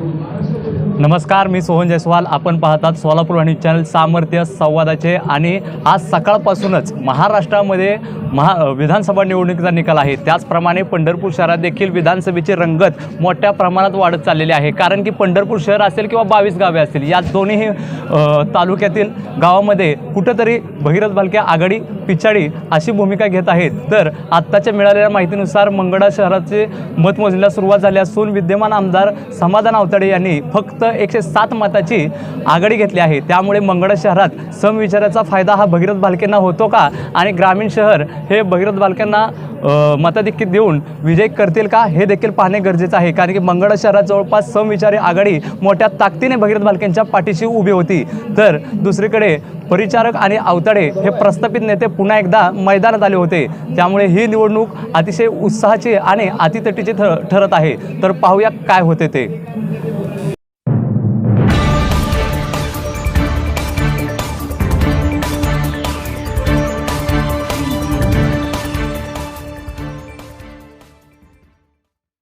Obrigado. नमस्कार मी सोहन जयस्वाल. आपण पाहतात सोलापूर आणि चॅनल सामर्थ्य संवादाचे आणि आज सकाळपासूनच महाराष्ट्रामध्ये महा विधानसभा निवडणुकीचा निकाल आहे. त्याचप्रमाणे पंढरपूर शहरात देखील विधानसभेची रंगत मोठ्या प्रमाणात वाढत चाललेली आहे. कारण की पंढरपूर शहर असेल किंवा बावीस गावे असतील या दोन्ही तालुक्यातील गावामध्ये कुठंतरी भगीरथ भालके आघाडी पिछाडी अशी भूमिका घेत आहेत. तर आत्ताच्या मिळालेल्या माहितीनुसार मंगळा शहराचे मतमोजणीला सुरुवात झाली असून विद्यमान आमदार समाधान आवताडे यांनी फक्त एकशे सात मताची आघाडी घेतली आहे. त्यामुळे मंगळ शहरात समविचाराचा फायदा हा भगीरथ भालकेंना होतो का? आणि ग्रामीण शहर हे भगीरथ भालकेंना अ, मताधिक्य देऊन विजय करतील का? हे देखील पाहणे गरजेचं आहे. कारण की मंगळ शहरात जवळपास समविचारी आघाडी मोठ्या ताकदीने भगीरथ भालकेंच्या पाठीशी उभी होती. तर दुसरीकडे परिचारक आणि अवताडे हे प्रस्थापित नेते पुन्हा एकदा मैदानात आले होते. त्यामुळे ही निवडणूक अतिशय उत्साहाची आणि अतितटीची ठरत आहे. तर पाहूया काय होते ते.